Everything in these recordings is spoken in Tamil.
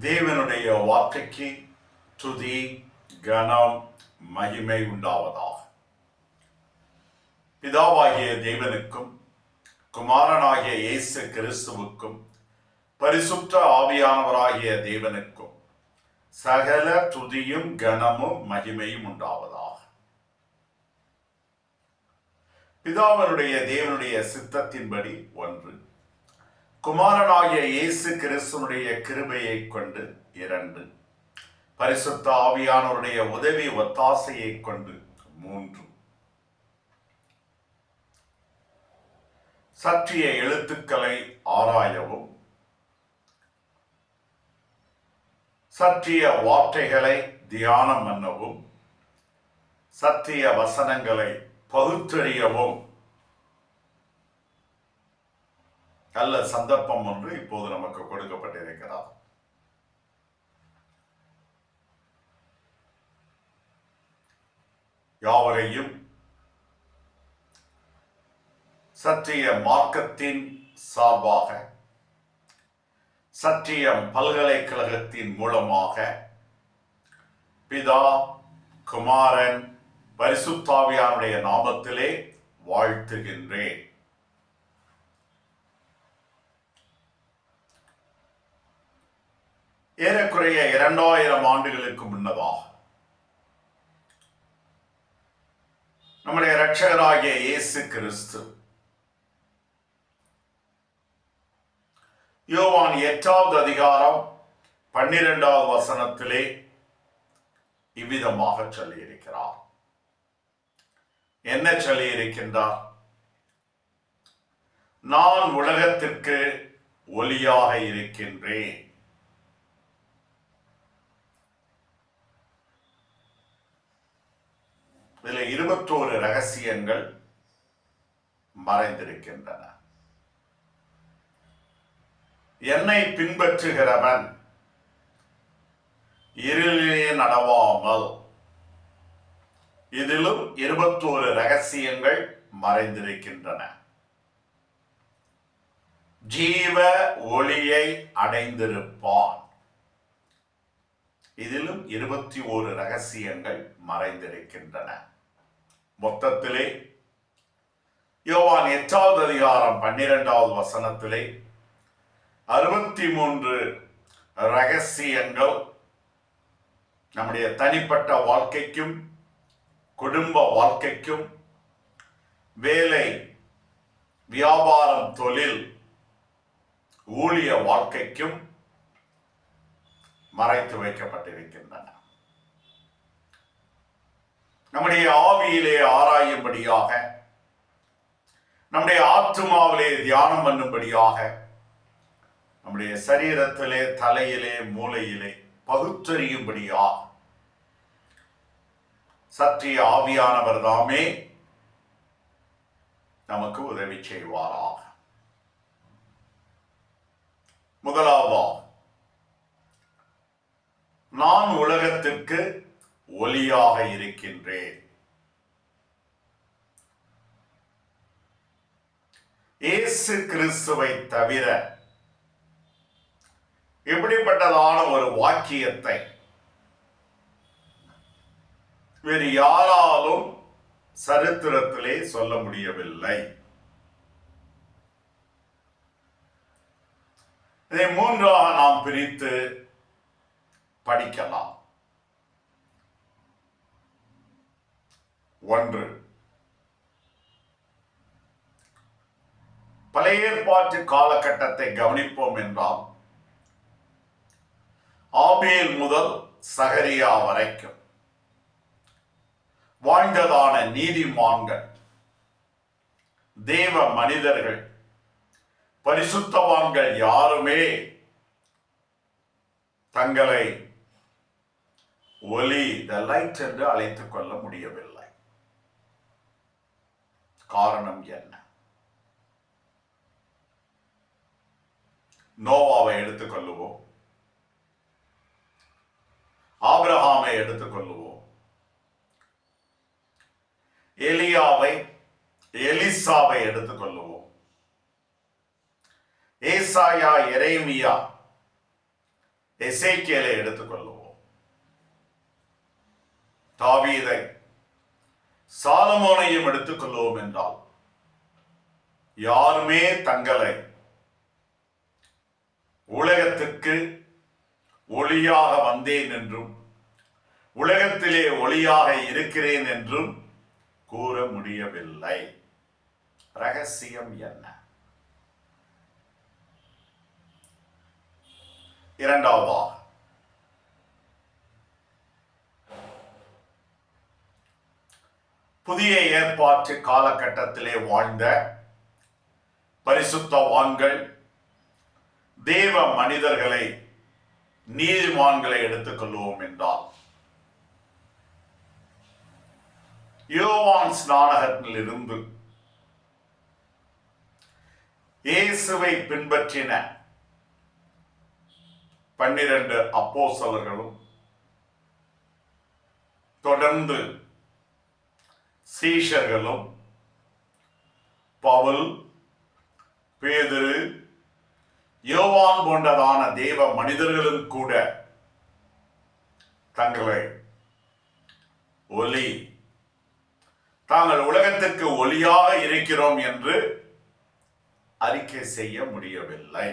தேவனுடைய வார்த்தைக்கு துதி கனம் மகிமை உண்டாவதாக. பிதாவாகிய தேவனுக்கும் குமாரனாகிய இயேசு கிறிஸ்துவுக்கும் பரிசுற்ற ஆவியானவராகிய தேவனுக்கும் சகல துதியும் கனமும் மகிமையும் உண்டாவதாக. பிதாவனுடைய தேவனுடைய சித்தத்தின்படி ஒன்று. குமாரனாகிய இயேசு கிறிஸ்துனுடைய கிருபையை கொண்டு இரண்டு. பரிசுத்த ஆவியானோருடைய உதவி ஒத்தாசையை கொண்டு மூன்று. சற்றிய எழுத்துக்களை ஆராயவும். சற்றிய வார்த்தைகளை தியானம் பண்ணவும். சத்திய வசனங்களை பகுத்தறியவும். நல்ல சந்தர்ப்பம் ஒன்று இப்போது நமக்கு கொடுக்கப்பட்டிருக்கிறார் யாவரையும் சற்றிய மார்க்கத்தின் சார்பாக சற்றியம் பல்கலைக்கழகத்தின் மூலமாக பிதா குமாரன் பரிசுத்தாவியானுடைய நாமத்திலே வாழ்த்துகின்றேன். ஏறக்குறைய இரண்டாயிரம் ஆண்டுகளுக்கு முன்னதாக நம்முடைய இரட்சகராகிய இயேசு கிறிஸ்து யோவான் எட்டாவது அதிகாரம் பன்னிரெண்டாவது வசனத்திலே இவ்விதமாக சொல்லியிருக்கிறார். என்ன சொல்லியிருக்கின்றார்? நான் உலகத்திற்கு ஒளியாக இருக்கின்றேன். இதில் இருபத்தோரு ரகசியங்கள் மறைந்திருக்கின்றன. என்னை பின்பற்றுகிறவன் இருளிலே நடவாமல். இதிலும் இருபத்தோரு ரகசியங்கள் மறைந்திருக்கின்றன. ஜீவ ஒளியை அடைந்திருப்பான். இதிலும் இருபத்தி ஓரு ரகசியங்கள் மறைந்திருக்கின்றன. மொத்தத்திலே யோவான் எட்டாவது அதிகாரம் பன்னிரெண்டாவது வசனத்திலே அறுபத்தி மூன்று ரகசியங்கள் நம்முடைய தனிப்பட்ட வாழ்க்கைக்கும் குடும்ப வாழ்க்கைக்கும் வேலை வியாபாரம் தொழில் ஊழிய வாழ்க்கைக்கும் மறைத்து வைக்கப்பட்டிருக்கின்றன. நம்முடைய ஆவியிலே ஆராயும்படியாக நம்முடைய ஆற்றுமாவிலே தியானம் பண்ணும்படியாக நம்முடைய சரீரத்திலே தலையிலே மூளையிலே பகுத்தறியும்படியாக சற்றிய ஆவியானவர் தாமே நமக்கு உதவி செய்வாரா முதலாவதாக நான் உலகத்திற்கு ஒளியாக சொல்கின்றேன் இயேசு கிறிஸ்துவை தவிர இப்படிப்பட்டதான ஒரு வாக்கியத்தை வேறு யாராலும் சரித்திரத்திலே சொல்ல முடியவில்லை. இதை மூன்றாக நாம் பிரித்து படிக்கலாம். ஒன்று. பழைய ஏற்பாட்டு காலகட்டத்தை கவனிப்போம் என்றால் ஆபேல் முதல் சகரியா வரைக்கும் வாழ்ந்ததான நீதிமான்கள் தேவ மனிதர்கள் பரிசுத்தவான்கள் யாருமே தங்களை ஒலி த லைட் என்று அழைத்துக் கொள்ள முடியவில்லை. காரணம் என்ன? நோவாவை எடுத்துக்கொள்ளுவோம். ஆபிரஹாமை எடுத்துக்கொள்ளுவோம். எலியாவை எலிசாவை எடுத்துக்கொள்ளுவோம். ஏசாயா எரேமியா எசேக்கியலை எடுத்துக்கொள்ளுவோம். தாவீதை சாலமோனையும் எடுத்துக்கொள்வோம் என்றால் யாருமே தங்களை உலகத்திற்கு ஒளியாக வந்தேன் என்றும் உலகத்திலே ஒளியாக இருக்கிறேன் என்றும் கூற முடியவில்லை. ரகசியம் என்ன? இரண்டாவதாக புதிய ஏற்பாட்டு காலகட்டத்திலே வாழ்ந்த பரிசுத்தவான்கள் தேவ மனிதர்களை நீதிமான்களை எடுத்துக்கொள்வோம் என்றால் யோவான் ஸ்நானகத்தில் இருந்து இயேசுவை பின்பற்றின பன்னிரண்டு அப்போசலர்களும் தொடர்ந்து சீஷர்களும் பவுல் பேதுரு யோவான் போன்றதான தேவ மனிதர்களும் கூட தங்களை ஒலி தாங்கள் உலகத்திற்கு ஒளியாக இருக்கிறோம் என்று அறிக்கை செய்ய முடியவில்லை.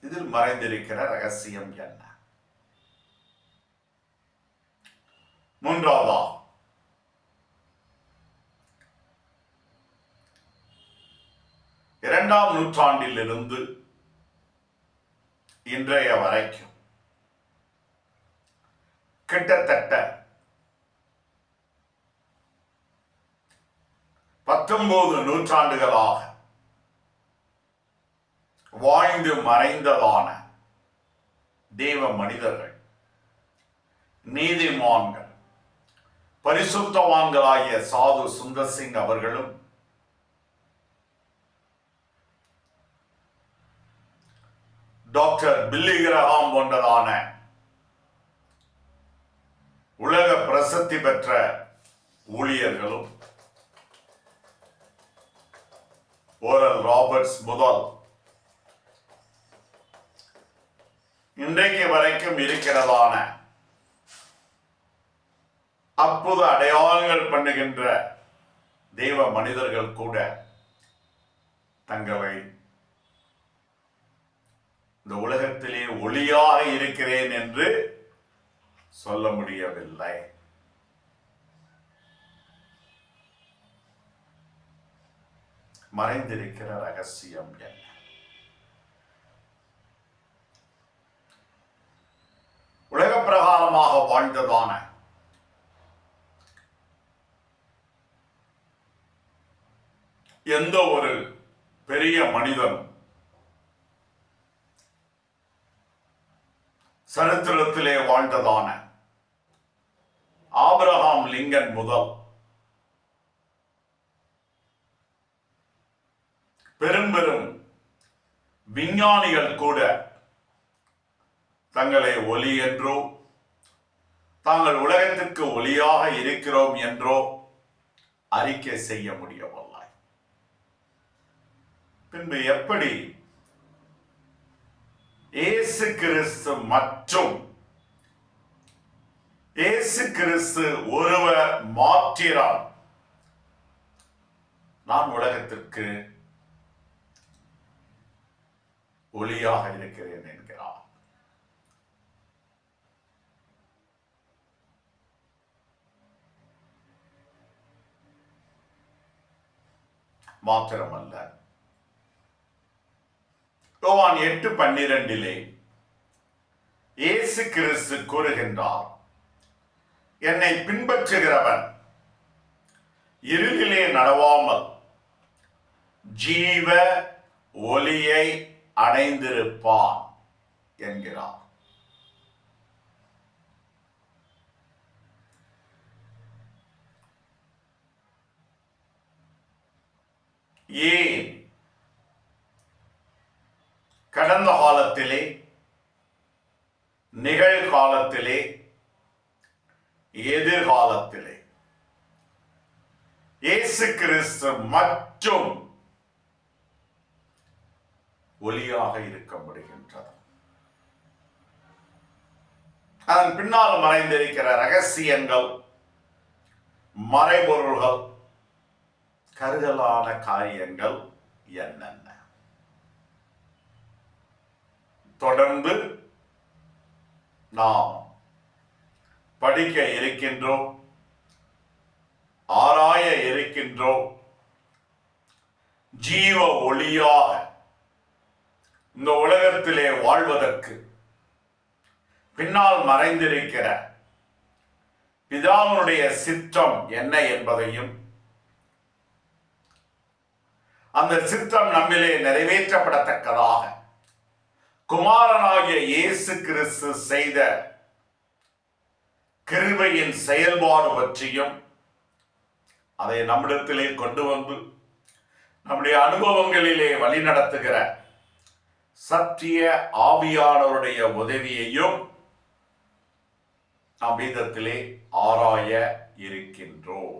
இதில் மறைந்திருக்கிற ரகசியம் என்ன? மூன்றாவதா? இரண்டாம் நூற்றாண்டிலிருந்து இன்றைய வரைக்கும் கிட்டத்தட்ட பத்தொன்பது நூற்றாண்டுகளாக வாழ்ந்து மறைந்ததான தெய்வ மனிதர்கள் நீதிமான்கள் பரிசுத்தவான்களாகிய சாது சுந்தர் சிங் அவர்களும் டாக்டர் பில்லி கிரஹாம் போன்றதான உலக பிரசித்தி பெற்ற ஊழியர்களும் ஓரல் ராபர்ட்ஸ் முதல் இன்றைக்கு வரைக்கும் இருக்கிறதான அற்புத அடையாளங்கள் பண்ணுகின்ற தெய்வ மனிதர்கள் கூட தங்களை இந்த உலகத்திலே ஒளியாக இருக்கிறேன் என்று சொல்ல முடியவில்லை. மறைந்திருக்கிற ரகசியம் என்ன? உலக பிரகாரமாக வாழ்ந்ததான எந்த ஒரு பெரிய மனிதன் சரித்திரத்திலே வாழ்ந்ததான ஆபிரகாம் லிங்கன் முதல் பெரும் பெரும் விஞ்ஞானிகள் கூட தங்களை ஒலி என்றோ தாங்கள் உலகத்திற்கு ஒளியாக இருக்கிறோம் என்றோ அறிக்கை செய்ய முடியவில்லை. பின்பு எப்படி? இயேசு கிறிஸ்து மற்றும் இயேசு கிறிஸ்து ஒருவர் மாற்றிறார் நான் உலகத்திற்கு ஒளியாக இருக்கிறேன் என்கிறார். மாத்திரமல்ல. யோவான் எட்டு பன்னிரண்டிலே இயேசு கிறிஸ்து கூறுகின்றார் என்னை பின்பற்றுகிறவன் இருளிலே நடவாமல் ஜீவ ஒளியை அடைந்திருப்பான் என்கிறார். ஏன் கடந்த காலத்திலே நிகழ்காலத்திலே எதிர்காலத்திலே இயேசு கிறிஸ்து மற்றும் ஒளியாக இருக்க முடிகின்றது. அதன் பின்னால் மறைந்திருக்கிற ரகசியங்கள் மறைபொருள்கள் கருதலான காரியங்கள் என்னென்ன? தொடர்ந்து நாம் படிக்க இருக்கின்றோம் ஆராய இருக்கின்றோம் ஜீவ ஒளியாக இந்த உலகத்திலே வாழ்வதற்கு. பின்னால் மறைந்திருக்கிற பிதாவினுடைய சித்தம் என்ன என்பதையும் அந்த சித்தம் நம்மிலே நிறைவேற்றப்படத்தக்கதாக குமாரனாகிய இயேசு கிறிஸ்து செய்த கிருபையின் செயல்பாடு பற்றியும் அதை நம்மிடத்திலே கொண்டு வந்து நம்முடைய அனுபவங்களிலே வழிநடத்துகிற சத்திய ஆவியானவருடைய உதவியையும் நாம் வேதத்திலே ஆராய இருக்கின்றோம்.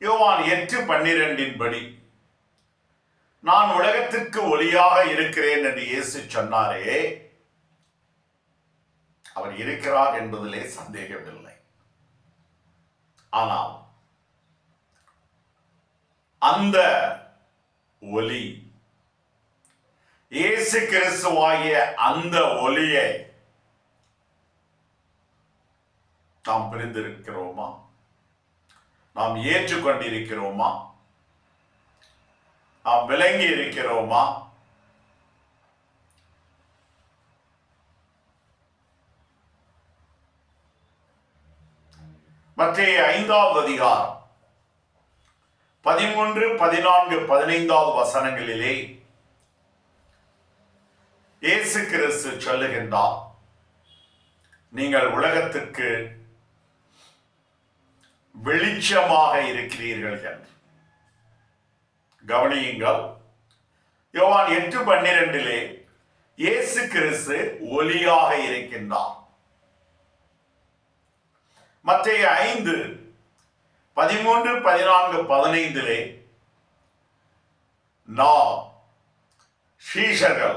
யோவான் எட்டு பன்னிரெண்டின் படி நான் உலகத்திற்கு ஒளியாக இருக்கிறேன் என்று இயேசு சொன்னாரே. அவர் இருக்கிறார் என்பதிலே சந்தேகமில்லை. ஆனால் அந்த ஒலி இயேசு கிறிஸ்துவாகிய அந்த ஒலியை நாம் பிரிந்திருக்கிறோமா? நாம் ஏற்றுக்கொண்டிருக்கிறோமா? நாம் விளங்கி இருக்கிறோமா? மற்ற ஐந்தாவது அதிகாரம். பதிமூன்று பதினான்கு பதினைந்தாவது வசனங்களிலே இயேசு கிறிஸ்து சொல்லுகின்றார் நீங்கள் உலகத்துக்கு வெளிச்சமாக இருக்கிறீர்கள் என்று. கவனியுங்கள். யோவான் எட்டு பன்னிரெண்டிலே இயேசு கிறிஸ்து ஒளியாக இருக்கின்றார். மற்றைய ஐந்து பதிமூன்று பதினான்கு பதினைந்திலே நாம் ஸ்ரீஷர்கள்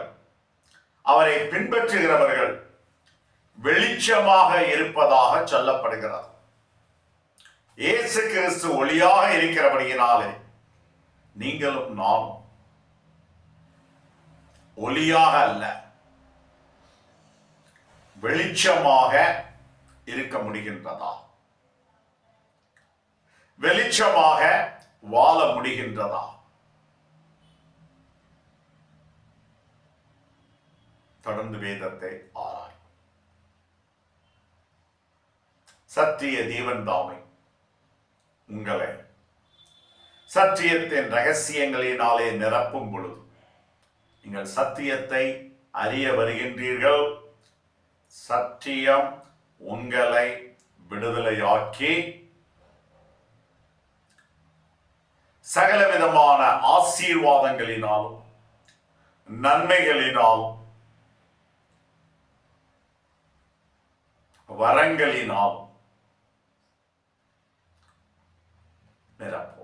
அவரை பின்பற்றுகிறவர்கள் வெளிச்சமாக இருப்பதாக சொல்லப்படுகிறார் இயேசு கிறிஸ்து ஒளியாக இருக்கிறபடியினாலே நீங்களும் நானும் ஒளியாக அல்ல வெளிச்சமாக இருக்க முடிகின்றதா? வெளிச்சமாக வாழ முடிகின்றதா? தொடர்ந்து வேதத்தை ஆராய். சத்திய தீவன் தாமை உங்களை சத்தியத்தின் ரகசியங்களினாலே நிரப்பும் பொழுது நீங்கள் சத்தியத்தை அறிய வருகின்றீர்கள். சத்தியம் உங்களை விடுதலையாக்கி சகல விதமான ஆசீர்வாதங்களினாலும் நன்மைகளினால் வரங்களினால் நிரப்பும்.